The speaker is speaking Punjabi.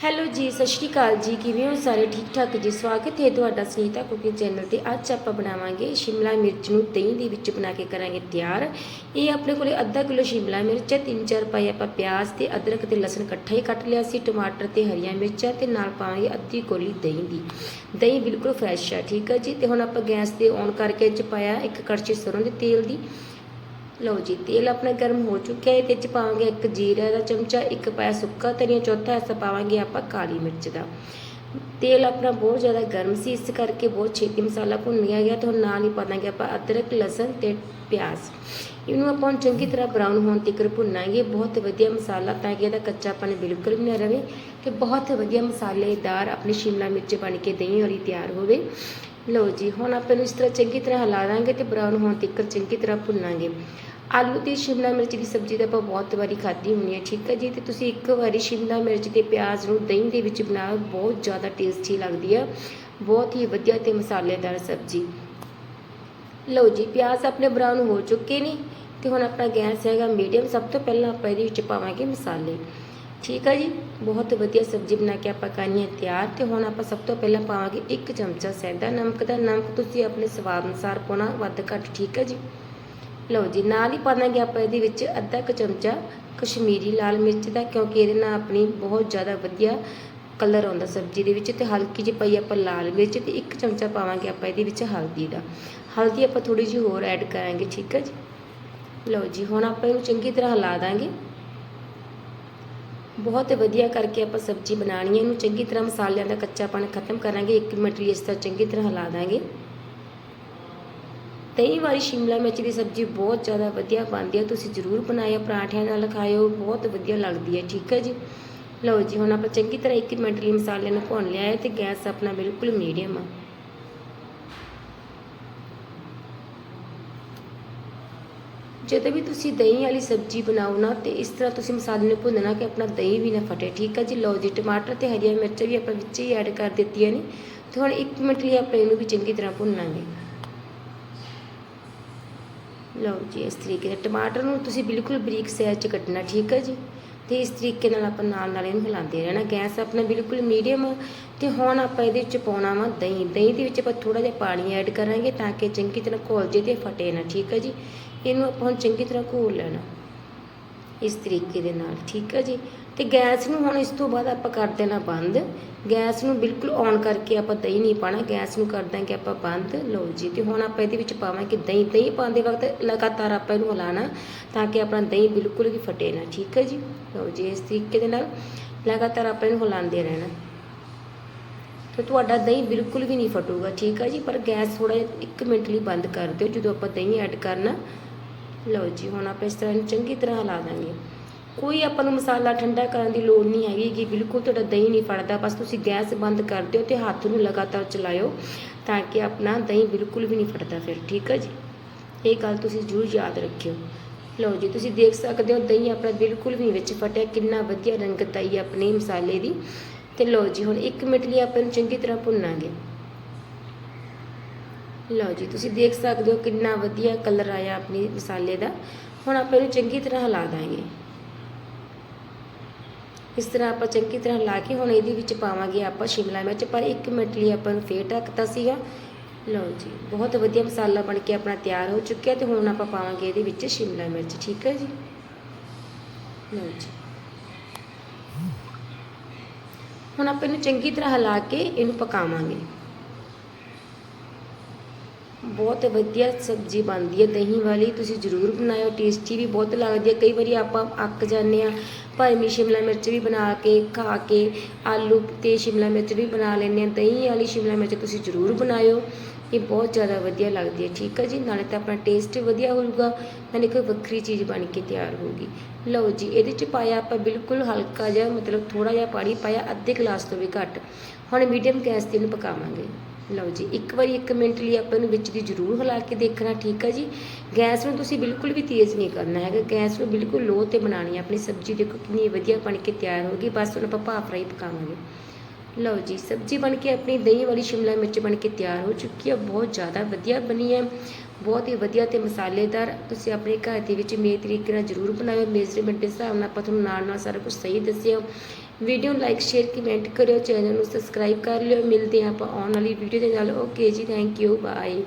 ਹੈਲੋ ਜੀ, ਸਤਿ ਸ਼੍ਰੀ ਅਕਾਲ ਜੀ। ਕਿਵੇਂ ਹੋ ਸਾਰੇ? ਠੀਕ ਠਾਕ ਜੀ? ਸਵਾਗਤ ਹੈ ਤੁਹਾਡਾ ਸੁਨੀਤਾ ਕੁਕਿੰਗ ਚੈਨਲ ਤੇ। ਅੱਜ ਆਪਾਂ ਬਣਾਵਾਂਗੇ ਸ਼ਿਮਲਾ ਮਿਰਚ ਨੂੰ ਦਹੀਂ ਦੇ ਵਿੱਚ ਬਣਾ ਕੇ ਕਰਾਂਗੇ ਤਿਆਰ। ਇਹ ਆਪਣੇ ਕੋਲੇ ਅੱਧਾ ਕਿਲੋ ਸ਼ਿਮਲਾ ਮਿਰਚ ਹੈ, ਤਿੰਨ ਚਾਰ ਪਾਈ ਆਪਾਂ ਪਿਆਜ਼ ਤੇ ਅਦਰਕ ਤੇ ਲਸਣ ਇਕੱਠਾ ਹੀ ਕੱਟ ਲਿਆ ਸੀ, ਟਮਾਟਰ ਤੇ ਹਰੀਆਂ ਮਿਰਚਾਂ ਤੇ ਨਾਲ ਪਾਵਾਂਗੇ ਅੱਧੀ ਕੋਲੀ ਦਹੀਂ ਦੀ। ਦਹੀਂ ਬਿਲਕੁਲ ਫਰੈਸ਼ ਹੈ ਠੀਕ ਹੈ ਜੀ? ਤੇ ਹੁਣ ਆਪਾਂ ਗੈਸ ਤੇ ਔਨ ਕਰਕੇ 'ਚ ਪਾਇਆ ਇੱਕ ਕੜਛੀ ਸਰੋਂ ਦੇ ਤੇਲ ਦੀ। ਲਓ ਜੀ, ਤੇਲ ਆਪਣਾ ਗਰਮ ਹੋ ਚੁੱਕਿਆ ਹੈ, ਇਹਦੇ 'ਚ ਪਾਵਾਂਗੇ ਇੱਕ ਜੀਰਾ ਦਾ ਚਮਚਾ, ਇੱਕ ਪਾਇਆ ਸੁੱਕਾ ਧਨੀਆ, ਚੌਥਾ ਹਿੱਸਾ ਪਾਵਾਂਗੇ ਆਪਾਂ ਕਾਲੀ ਮਿਰਚ ਦਾ। ਤੇਲ ਆਪਣਾ ਬਹੁਤ ਜ਼ਿਆਦਾ ਗਰਮ ਸੀ, ਇਸ ਕਰਕੇ ਬਹੁਤ ਛੇਤੀ ਮਸਾਲਾ ਭੁੰਨਿਆ ਗਿਆ ਤੇ ਹੁਣ ਨਾਲ ਹੀ ਪਾਵਾਂਗੇ ਆਪਾਂ ਅਦਰਕ, ਲਸਣ ਤੇ ਪਿਆਜ਼। ਇਹਨੂੰ ਆਪਾਂ ਹੁਣ ਚੰਗੀ ਤਰ੍ਹਾਂ ਬਰਾਊਨ ਹੋਣ ਤੱਕ ਭੁੰਨਾਂਗੇ, ਬਹੁਤ ਵਧੀਆ ਮਸਾਲਾ ਤਾਂ ਕਿ ਇਹਦਾ ਕੱਚਾਪਨ ਬਿਲਕੁਲ ਵੀ ਨਾ ਰਵੇ ਤੇ ਬਹੁਤ ਵਧੀਆ ਮਸਾਲੇਦਾਰ ਆਪਣੀ ਸ਼ਿਮਲਾ ਮਿਰਚ ਬਣ ਕੇ ਦਹੀਂ ਵਾਲੀ ਤਿਆਰ ਹੋਵੇ। ਲਓ ਜੀ, ਹੁਣ ਆਪਾਂ ਇਹਨੂੰ ਇਸ ਤਰ੍ਹਾਂ ਚੰਗੀ ਤਰ੍ਹਾਂ ਹਿਲਾ ਦਾਂਗੇ ਤੇ ਬਰਾਊਨ ਹੋਣ ਤੱਕ ਚੰਗੀ ਤਰ੍ਹਾਂ ਭੁੰਨਾਂਗੇ। ਆਲੂ ਤੇ ਸ਼ਿਮਲਾ ਮਿਰਚ ਦੀ ਸਬਜ਼ੀ ਤਾਂ ਆਪਾਂ ਬਹੁਤ ਵਾਰੀ ਖਾਧੀ ਹੁੰਦੀ ਹੈ, ਠੀਕ ਹੈ ਜੀ? ਤੇ ਤੁਸੀਂ ਇੱਕ ਵਾਰੀ ਸ਼ਿਮਲਾ ਮਿਰਚ ਤੇ ਪਿਆਜ਼ ਨੂੰ ਦਹੀਂ ਦੇ ਵਿੱਚ ਬਣਾਓ ਬਹੁਤ ਜ਼ਿਆਦਾ ਟੇਸਟੀ ਲੱਗਦੀ ਆ। ਬਹੁਤ ਹੀ ਵਧੀਆ ਤੇ ਮਸਾਲੇਦਾਰ ਸਬਜ਼ੀ। ਲਓ ਜੀ, ਪਿਆਜ਼ ਆਪਣੇ ਬਰਾਊਨ ਹੋ ਚੁੱਕੇ ਨੇ ਤੇ ਹੁਣ ਆਪਣਾ ਗੈਸ ਹੈਗਾ ਮੀਡੀਅਮ ਸਭ ਤੋਂ ਪਹਿਲਾਂ ਆਪਾਂ ਇਹਦੇ ਵਿੱਚ ਪਾਵਾਂਗੇ ਮਸਾਲੇ। ਠੀਕ ਹੈ ਜੀ? ਬਹੁਤ ਵਧੀਆ ਸਬਜ਼ੀ ਬਣਾ ਕੇ ਆਪਾਂ ਕਰਨੀ ਹੈ, ਤਿਆਰ। ਤੇ ਹੁਣ ਆਪਾਂ ਸਭ ਤੋਂ ਪਹਿਲਾਂ ਪਾਵਾਂਗੇ ਇੱਕ ਚਮਚਾ ਸੈਂਦਾ ਨਮਕ ਦਾ। ਨਮਕ ਤੁਸੀਂ ਆਪਣੇ ਸਵਾਦ ਅਨੁਸਾਰ ਪਾਉਣਾ, ਵੱਧ ਘੱਟ, ਠੀਕ ਹੈ ਜੀ? ਲਓ ਜੀ, ਨਾਲ ਹੀ ਪਾਵਾਂਗੇ ਆਪਾਂ ਇਹਦੇ ਵਿੱਚ ਅੱਧਾ ਕੁ ਚਮਚਾ ਕਸ਼ਮੀਰੀ ਲਾਲ ਮਿਰਚ ਦਾ, ਕਿਉਂਕਿ ਇਹਦੇ ਨਾਲ ਆਪਣੀ ਬਹੁਤ ਜ਼ਿਆਦਾ ਵਧੀਆ ਕਲਰ ਆਉਂਦਾ ਸਬਜ਼ੀ ਦੇ ਵਿੱਚ ਤੇ ਹਲਕੀ ਜਿਹੀ ਪਈ ਆਪਾਂ ਲਾਲ ਮਿਰਚ ਤੇ ਇੱਕ ਚਮਚਾ ਪਾਵਾਂਗੇ ਆਪਾਂ ਇਹਦੇ ਵਿੱਚ ਹਲਦੀ ਦਾ। ਹਲਦੀ ਆਪਾਂ ਥੋੜੀ ਜਿਹੀ ਹੋਰ ਐਡ ਕਰਾਂਗੇ, ਠੀਕ ਹੈ ਜੀ? ਲਓ ਜੀ, ਹੁਣ ਆਪਾਂ ਇਹਨੂੰ ਚੰਗੀ ਤਰ੍ਹਾਂ ਹਿਲਾ ਦਾਂਗੇ। ਬਹੁਤ ਵਧੀਆ ਕਰਕੇ ਆਪਾਂ ਸਬਜ਼ੀ ਬਣਾਣੀ ਹੈ, ਇਹਨੂੰ ਚੰਗੀ ਤਰ੍ਹਾਂ ਮਸਾਲਿਆਂ ਦਾ ਕੱਚਾਪਣ ਖਤਮ ਕਰਾਂਗੇ 1 ਮਿੰਟ ਲਈ ਇਸ ਤਰ੍ਹਾਂ ਚੰਗੀ ਤਰ੍ਹਾਂ ਹਿਲਾ ਦਾਂਗੇ। ਦਹੀਂ ਵਾਲੀ ਸ਼ਿਮਲਾ ਮਿਰਚ ਦੀ ਸਬਜ਼ੀ ਬਹੁਤ ਜ਼ਿਆਦਾ ਵਧੀਆ ਬਣਦੀ ਹੈ ਤੁਸੀਂ ਜ਼ਰੂਰ ਬਣਾਇਓ, ਪਰਾਂਠਿਆਂ ਨਾਲ ਖਾਇਓ, ਬਹੁਤ ਵਧੀਆ ਲੱਗਦੀ ਹੈ ਠੀਕ ਹੈ ਜੀ? ਲਓ ਜੀ, ਹੁਣ ਆਪਾਂ ਚੰਗੀ ਤਰ੍ਹਾਂ 1 ਮਿੰਟ ਲਈ ਮਸਾਲੇ ਨੂੰ ਭੁੰਨ ਲਿਆ ਹੈ ਤੇ ਗੈਸ ਆਪਣਾ ਬਿਲਕੁਲ ਮੀਡੀਅਮ ਆ। ਜਦੋਂ ਵੀ ਤੁਸੀਂ ਦਹੀਂ ਵਾਲੀ ਸਬਜ਼ੀ ਬਣਾਓ ਨਾ ਤੇ ਇਸ ਤਰ੍ਹਾਂ ਤੁਸੀਂ ਮਸਾਲੇ ਨੂੰ ਭੁੰਨਣਾ ਕਿ ਆਪਣਾ ਦਹੀਂ ਵੀ ਨਾ ਫਟੇ। ਠੀਕ ਹੈ ਜੀ? ਲਓ ਜੀ, ਟਮਾਟਰ ਤੇ ਹਰੀਆਂ ਮਿਰਚਾਂ ਵੀ ਆਪਾਂ ਵਿੱਚ ਹੀ ਐਡ ਕਰ ਦਿੱਤੀਆਂ ਨੇ। ਤੇ ਹੁਣ 1 ਮਿੰਟ ਲਈ ਆਪਾਂ ਇਹਨੂੰ ਵੀ ਚੰਗੀ ਤਰ੍ਹਾਂ ਭੁੰਨਾਂਗੇ। ਲਓ ਜੀ, ਇਸ ਤਰੀਕੇ ਨਾਲ ਟਮਾਟਰ ਨੂੰ ਤੁਸੀਂ ਬਿਲਕੁਲ ਬਰੀਕ ਸਾਈਜ਼ 'ਚ ਕੱਟਣਾ, ਠੀਕ ਹੈ ਜੀ? ਤੇ ਇਸ ਤਰੀਕੇ ਨਾਲ ਆਪਾਂ ਨਾਲ ਨਾਲ ਇਹਨੂੰ ਹਿਲਾਉਂਦੇ ਰਹਿਣਾ। ਗੈਸ ਆਪਣਾ ਬਿਲਕੁਲ ਮੀਡੀਅਮ ਤੇ ਹੁਣ ਆਪਾਂ ਇਹਦੇ ਵਿੱਚ ਪਾਉਣਾ ਵਾ ਦਹੀਂ। ਦਹੀਂ ਦੇ ਵਿੱਚ ਆਪਾਂ ਥੋੜਾ ਜਿਹਾ ਪਾਣੀ ਐਡ ਕਰਾਂਗੇ ਤਾਂ ਕਿ ਚੰਗੀ ਤਰ੍ਹਾਂ ਘੋਲ ਜੇ ਤੇ ਫਟੇ ਨਾ, ਠੀਕ ਹੈ ਜੀ? ਇਹਨੂੰ ਆਪਾਂ ਹੁਣ ਚੰਗੀ ਤਰ੍ਹਾਂ ਘੋਲ ਲੈਣਾ। ਇਸ ਤਰੀਕੇ ਦੇ ਨਾਲ, ਠੀਕ ਹੈ ਜੀ? ਤੇ ਗੈਸ ਨੂੰ ਹੁਣ ਇਸ ਤੋਂ ਬਾਅਦ ਆਪਾਂ ਕਰ ਦੇਣਾ ਬੰਦ। ਗੈਸ ਨੂੰ ਬਿਲਕੁਲ ਔਨ ਕਰਕੇ ਆਪਾਂ ਦਹੀਂ ਨਹੀਂ ਪਾਣਾ। ਗੈਸ ਨੂੰ ਕਰ ਦਾਂਗੇ ਆਪਾਂ ਬੰਦ। ਲਓ ਜੀ, ਤੇ ਹੁਣ ਆਪਾਂ ਇਹਦੇ ਵਿੱਚ ਪਾਵਾਂਗੇ ਦਹੀਂ। ਦਹੀਂ ਪਾਉਂਦੇ ਵਕਤ ਲਗਾਤਾਰ ਆਪਾਂ ਇਹਨੂੰ ਹਿਲਾਣਾ ਤਾਂ ਕਿ ਆਪਣਾ ਦਹੀਂ ਬਿਲਕੁਲ ਵੀ ਫਟੇ ਨਾ। ਠੀਕ ਹੈ ਜੀ? ਲਓ ਜੀ, ਇਸ ਤਰੀਕੇ ਦੇ ਨਾਲ ਲਗਾਤਾਰ ਆਪਾਂ ਇਹਨੂੰ ਹਿਲਾਉਂਦੇ ਰਹਿਣਾ। ਤੇ ਤੁਹਾਡਾ ਦਹੀਂ ਬਿਲਕੁਲ ਵੀ ਨਹੀਂ ਫਟੂਗਾ। ਠੀਕ ਹੈ ਜੀ? ਪਰ ਗੈਸ ਥੋੜਾ 1 ਮਿੰਟ ਲਈ ਬੰਦ ਕਰ ਦਿਓ। ਜਦੋਂ ਆਪਾਂ ਦਹੀਂ ਐਡ ਕਰਨਾ। ਲਓ ਜੀ, ਹੁਣ ਆਪਾਂ ਇਸ ਤਰ੍ਹਾਂ ਚੰਗੀ ਤਰ੍ਹਾਂ ਹਿਲਾ ਦਾਂਗੇ। ਕੋਈ ਆਪਾਂ ਨੂੰ ਮਸਾਲਾ ਠੰਡਾ ਕਰਨ ਦੀ ਲੋੜ ਨਹੀਂ ਹੈਗੀ ਕਿ ਬਿਲਕੁਲ ਤੁਹਾਡਾ ਦਹੀਂ ਨਹੀਂ ਫੜਦਾ। ਬਸ ਤੁਸੀਂ ਗੈਸ ਬੰਦ ਕਰ ਦਿਓ ਤੇ ਹੱਥ ਨੂੰ ਲਗਾਤਾਰ ਚਲਾਇਓ ਤਾਂ ਕਿ ਆਪਣਾ ਦਹੀਂ ਬਿਲਕੁਲ ਵੀ ਨਹੀਂ ਫਟਦਾ ਫਿਰ, ਠੀਕ ਹੈ ਜੀ? ਇਹ ਗੱਲ ਤੁਸੀਂ ਜ਼ਰੂਰ ਯਾਦ ਰੱਖਿਓ। ਲਓ ਜੀ, ਤੁਸੀਂ ਦੇਖ ਸਕਦੇ ਹੋ ਦਹੀਂ ਆਪਣਾ ਬਿਲਕੁਲ ਵੀ ਵਿੱਚ ਫਟਿਆ, ਕਿੰਨਾ ਵਧੀਆ ਰੰਗਤ ਆਈ ਹੈ ਆਪਣੇ ਮਸਾਲੇ ਦੀ। ਤੇ ਲਓ ਜੀ, ਹੁਣ 1 ਮਿੰਟ ਲਈ ਆਪਾਂ ਨੂੰ ਚੰਗੀ ਤਰ੍ਹਾਂ ਭੁੰਨਾਂਗੇ। ਲਓ ਜੀ, ਤੁਸੀਂ ਦੇਖ ਸਕਦੇ ਹੋ ਕਿੰਨਾ ਵਧੀਆ ਕਲਰ ਆਇਆ ਆਪਣੇ ਮਸਾਲੇ ਦਾ। ਹੁਣ ਆਪਾਂ ਇਹਨੂੰ ਚੰਗੀ ਤਰ੍ਹਾਂ ਹਿਲਾ ਦਾਂਗੇ। ਇਸ ਤਰ੍ਹਾਂ ਆਪਾਂ ਚੰਗੀ ਤਰ੍ਹਾਂ ਲਾ ਕੇ ਹੁਣ ਇਹਦੇ ਵਿੱਚ ਪਾਵਾਂਗੇ ਆਪਾਂ ਸ਼ਿਮਲਾ ਮਿਰਚ, ਪਰ 1 ਮਿੰਟ ਲਈ ਆਪਾਂ ਨੂੰ ਫੇਟ ਢੱਕਤਾ ਸੀਗਾ। ਲਓ ਜੀ, ਬਹੁਤ ਵਧੀਆ ਮਸਾਲਾ ਬਣ ਕੇ ਆਪਣਾ ਤਿਆਰ ਹੋ ਚੁੱਕਿਆ ਤੇ ਹੁਣ ਆਪਾਂ ਪਾਵਾਂਗੇ ਇਹਦੇ ਵਿੱਚ ਸ਼ਿਮਲਾ ਮਿਰਚ, ਠੀਕ ਹੈ ਜੀ? ਲਓ ਜੀ। ਹੁਣ ਆਪਾਂ ਇਹਨੂੰ ਚੰਗੀ ਤਰ੍ਹਾਂ ਹਿਲਾ ਕੇ ਇਹਨੂੰ ਪਕਾਵਾਂਗੇ। ਬਹੁਤ ਵਧੀਆ ਸਬਜ਼ੀ ਬਣਦੀ ਹੈ, ਦਹੀਂ ਵਾਲੀ ਤੁਸੀਂ ਜ਼ਰੂਰ ਬਣਾਇਓ ਟੇਸਟੀ ਵੀ ਬਹੁਤ ਲੱਗਦੀ ਹੈ। ਕਈ ਵਾਰੀ ਆਪਾਂ ਅੱਕ ਜਾਂਦੇ ਆ ਭਰਮੀ ਸ਼ਿਮਲਾ ਮਿਰਚ ਵੀ ਬਣਾ ਕੇ, ਖਾ ਕੇ ਆਲੂ ਤੇ ਸ਼ਿਮਲਾ ਮਿਰਚ ਵੀ ਬਣਾ ਲੈਂਦੇ ਆ ਦਹੀਂ ਵਾਲੀ ਸ਼ਿਮਲਾ ਮਿਰਚ ਤੁਸੀਂ ਜ਼ਰੂਰ ਬਣਾਇਓ, ਇਹ ਬਹੁਤ ਜ਼ਿਆਦਾ ਵਧੀਆ ਲੱਗਦੀ ਹੈ। ਠੀਕ ਹੈ ਜੀ, ਨਾਲੇ ਤਾਂ ਆਪਣਾ ਟੇਸਟ ਵਧੀਆ ਹੋਊਗਾ, ਨਾਲੇ ਕੋਈ ਵੱਖਰੀ ਚੀਜ਼ ਬਣ ਕੇ ਤਿਆਰ ਹੋਊਗੀ। ਲਓ ਜੀ, ਇਹਦੇ ਚ ਪਾਇਆ ਆਪਾਂ ਬਿਲਕੁਲ ਹਲਕਾ ਜਿਹਾ, ਮਤਲਬ ਥੋੜਾ ਜਿਹਾ ਪਾਣੀ ਪਾਇਆ, ਅੱਧੇ ਗਲਾਸ ਤੋਂ ਵੀ ਘੱਟ। ਹੁਣ ਮੀਡੀਅਮ ਗੈਸ ਤੇ ਇਹਨੂੰ ਪਕਾਵਾਂਗੇ। ਲਓ ਜੀ, ਇੱਕ ਵਾਰੀ 1 ਮਿੰਟ ਲਈ ਆਪਾਂ ਨੂੰ ਵਿੱਚ ਦੀ ਜ਼ਰੂਰ ਹਿਲਾ ਕੇ ਦੇਖਣਾ, ਠੀਕ ਹੈ ਜੀ? ਗੈਸ ਨੂੰ ਤੁਸੀਂ ਬਿਲਕੁਲ ਵੀ ਤੇਜ਼ ਨਹੀਂ ਕਰਨਾ ਹੈਗਾ, ਗੈਸ ਨੂੰ ਬਿਲਕੁਲ ਲੋ ਤੇ ਬਣਾਉਣੀ ਹੈ ਆਪਣੀ ਸਬਜ਼ੀ ਦੇਖੋ ਕਿੰਨੀ ਵਧੀਆ ਬਣ ਕੇ ਤਿਆਰ ਹੋ ਗਈ, ਬਸ ਹੁਣ ਆਪਾਂ ਭਾਫ ਫਰਾਈ ਪਕਾਵਾਂਗੇ। ਲਓ ਜੀ, ਸਬਜ਼ੀ ਬਣ ਕੇ ਆਪਣੀ ਦਹੀਂ ਵਾਲੀ ਸ਼ਿਮਲਾ ਮਿਰਚ ਬਣ ਕੇ ਤਿਆਰ ਹੋ ਚੁੱਕੀ ਹੈ। ਬਹੁਤ ਜ਼ਿਆਦਾ ਵਧੀਆ ਬਣੀ ਹੈ। ਬਹੁਤ ਹੀ ਵਧੀਆ ਤੇ ਮਸਾਲੇਦਾਰ। ਤੁਸੀਂ ਆਪਣੇ ਘਰ ਦੇ ਵਿੱਚ ਮੇਰੇ ਤਰੀਕੇ ਨਾਲ ਜ਼ਰੂਰ ਬਣਾਇਓ। ਮੇਜ਼ਰਮੈਂਟ ਦੇ ਹਿਸਾਬ ਨਾਲ ਆਪਾਂ ਤੁਹਾਨੂੰ ਨਾਲ ਨਾਲ ਸਾਰਾ ਕੁਝ ਸਹੀ ਦੱਸਿਓ। ਵੀਡੀਓ ਨੂੰ ਲਾਈਕ ਸ਼ੇਅਰ ਕਮੈਂਟ ਕਰਿਓ। ਚੈਨਲ ਨੂੰ ਸਬਸਕ੍ਰਾਈਬ ਕਰ ਲਿਓ। ਮਿਲਦੇ ਹਾਂ ਆਪਾਂ ਆਉਣ ਵਾਲੀ ਵੀਡੀਓ ਦੇ ਨਾਲ। ਓਕੇ ਜੀ ਥੈਂਕ ਯੂ ਬਾਏ